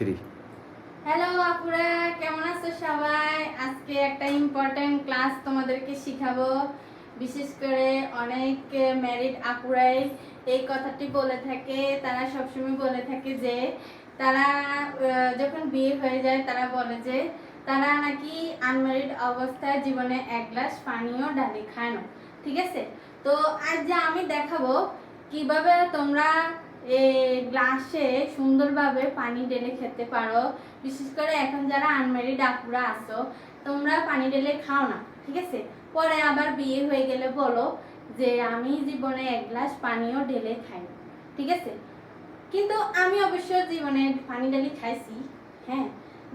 Three hello আপুরা, কেমন আছো সবাই? আজকে একটা ইম্পর্টেন্ট ক্লাস তোমাদেরকে শিখাবো। বিশেষ করে অনেক ম্যারিড আপুরাই এই কথাটি বলে থাকে। তারা সবসময় বলে থাকে যে, তারা যখন বিয়ে হয়ে যায়, তারা বলে যে, তারা নাকি আনম্যারিড অবস্থায় জীবনে এক গ্লাস পানিও, ডালি খায় না। ঠিক আছে? তো আজ যে আমি দেখাবো, কীভাবে তোমরা গ্লাসে সুন্দরভাবে পানি ঢেলে খেতে পারো। বিশেষ করে এখন যারা আনম্যারিড ডাকুরা আছো, তোমরা পানি ঢেলে খাও না, ঠিক আছে? পরে আবার বিয়ে হয়ে গেলে বলো যে আমি জীবনে এক গ্লাস পানিও ঢেলে খাই, ঠিক আছে? কিন্তু আমি অবশ্য জীবনে পানি ঢেলে খাইছি হ্যাঁ?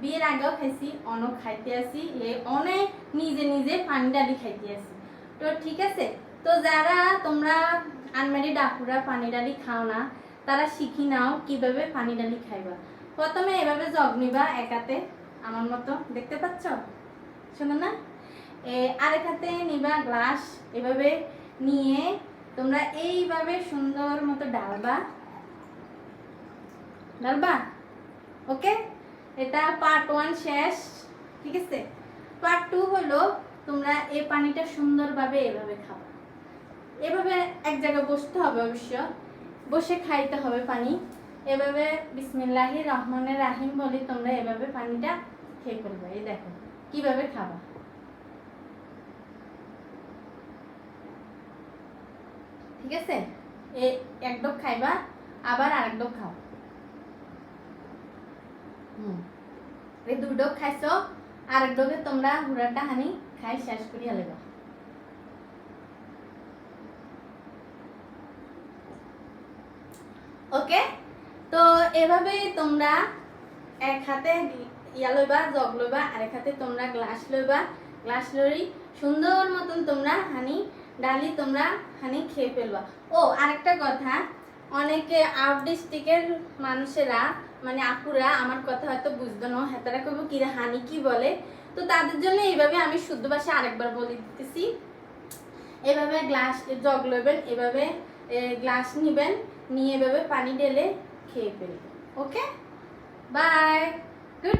বিয়ের আগেও খাইছি, অনেক খাইতে আসি, এ অনেক নিজে নিজে পানি ডালি খাইতে আসি। তো ঠিক আছে? তো যারা তোমরা আনমারি ডাকুরা পানি ডালি খাও না তারা শিখি নাও কীভাবে পানি ডালি খাইবা। প্রথমে এভাবে জগ নিবা একাতে, আমার মতো, দেখতে পাচ্ছ? শোনো না? আরেক হাতে নিবা গ্লাস, এভাবে নিয়ে তোমরা এইভাবে সুন্দর মতো ডালবা। ডালবা? ওকে? এটা পার্ট ওয়ান শেষ, ঠিক আছে? পার্ট টু হলো তোমরা এই পানিটা সুন্দরভাবে এভাবে খাবা। এভাবে এক জায়গায় বসতে হবে অবশ্য। বসে খাইতে হবে পানি। এভাবে বিসমিল্লাহি রহমানের রাহিম বলি তোমরা এভাবে পানিটা খেয়ে ফেলবে। এই দেখো, কীভাবে খাবা? ঠিক আছে? এক ডোক খাইবা, আবার আরেক ডোক খাও। হুম। এই দুই ডোক খাইছো, আরেক ডোকে তোমরা হুড়াটা হানি খাই শেষ করিয়া লেবা ওকে তো এভাবে তোমরা এক হাতে ইয়া লইবা, জগ লইবা আর এক হাতে তোমরা গ্লাস লইবা। গ্লাস লই সুন্দর মতন তোমরা হানি ডালি তোমরা হানি খেয়ে ফেলবা। ও, আরেকটা কথা, অনেকে আউট ডিস্ট্রিক্টের মানুষেরা মানে আপুরা, আমার কথা হয়তো বুঝতো না হেতারা করব কি হানি কি বলে? তো তাদের জন্য এইভাবে আমি শুদ্ধ ভাষা আরেকবার বলে দিতেছি। এভাবে গ্লাস, জগ লইবেন, এভাবে গ্লাস নিবেন। নিয়ে এভাবে পানি ঢেলে খেয়ে ফেলবে। Okay bye good